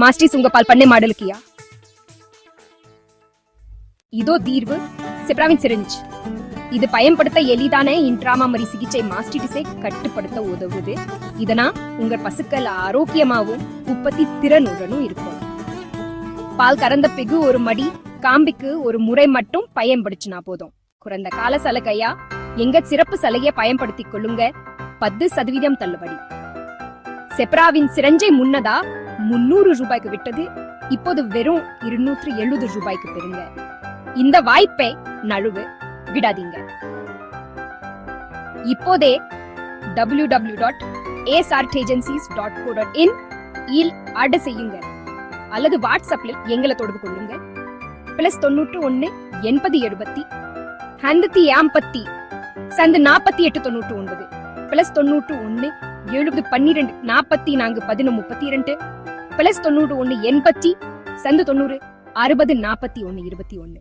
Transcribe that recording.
மாஸ்டிஸ் உங்க பால் பண்ணை மாடலுக்கியா இதோ தீர்வு செப்ராவின் சிரிஞ்ச். இது பயன்படுத்த எளிதான இன்ட்ராமாமரி சிகிச்சை மாஸ்டிடிஸை கட்டுப்படுத்த உதவுது. இதனா உங்க பசுக்கள் ஆரோக்கியமாகவும் உற்பத்தி திறனுடனும் இருக்கும். பால் கறந்த பிகு ஒரு மடி காம்பிக்கு ஒரு முறை மட்டும் பயன்படுத்தினா போதும். குறைந்த கால சலுகையா எங்க சிறப்பு சலுகையை பயன்படுத்திக் கொள்ளுங்க. பத்து சதவீதம் தள்ளுபடி. செப்ராவின் சிரஞ்சை முன்னதா? முன்னூறு ரூபாய்க்கு விட்டது. இப்போது வெறும் இருநூற்று எழுபது ரூபாய்க்கு பெறுங்க. இந்த வாய்ப்பை நழுவு விடாதீங்க. இப்போதே W W dot dot co dot in will order செய்யுங்க. அல்லது வாட்ஸ்அப்பில் எங்களை தொடர்பு கொள்ளுங்க. பிளஸ் தொண்ணூற்று ஒன்று எண்பது எழுபத்தி ஐம்பத்தி ஆம்பத்தி சந்து நாற்பத்தி எட்டு தொண்ணூற்று ஒன்பது. பிளஸ் தொண்ணூற்று ஒன்று எழுபது பன்னிரெண்டு நாற்பத்தி நான்கு பதினொன்று முப்பத்தி இரண்டு பிளஸ் தொண்ணூறு ஒன்னு எண்பத்தி சந்து தொண்ணூறு அறுபது நாற்பத்தி ஒன்று இருபத்தி ஒன்னு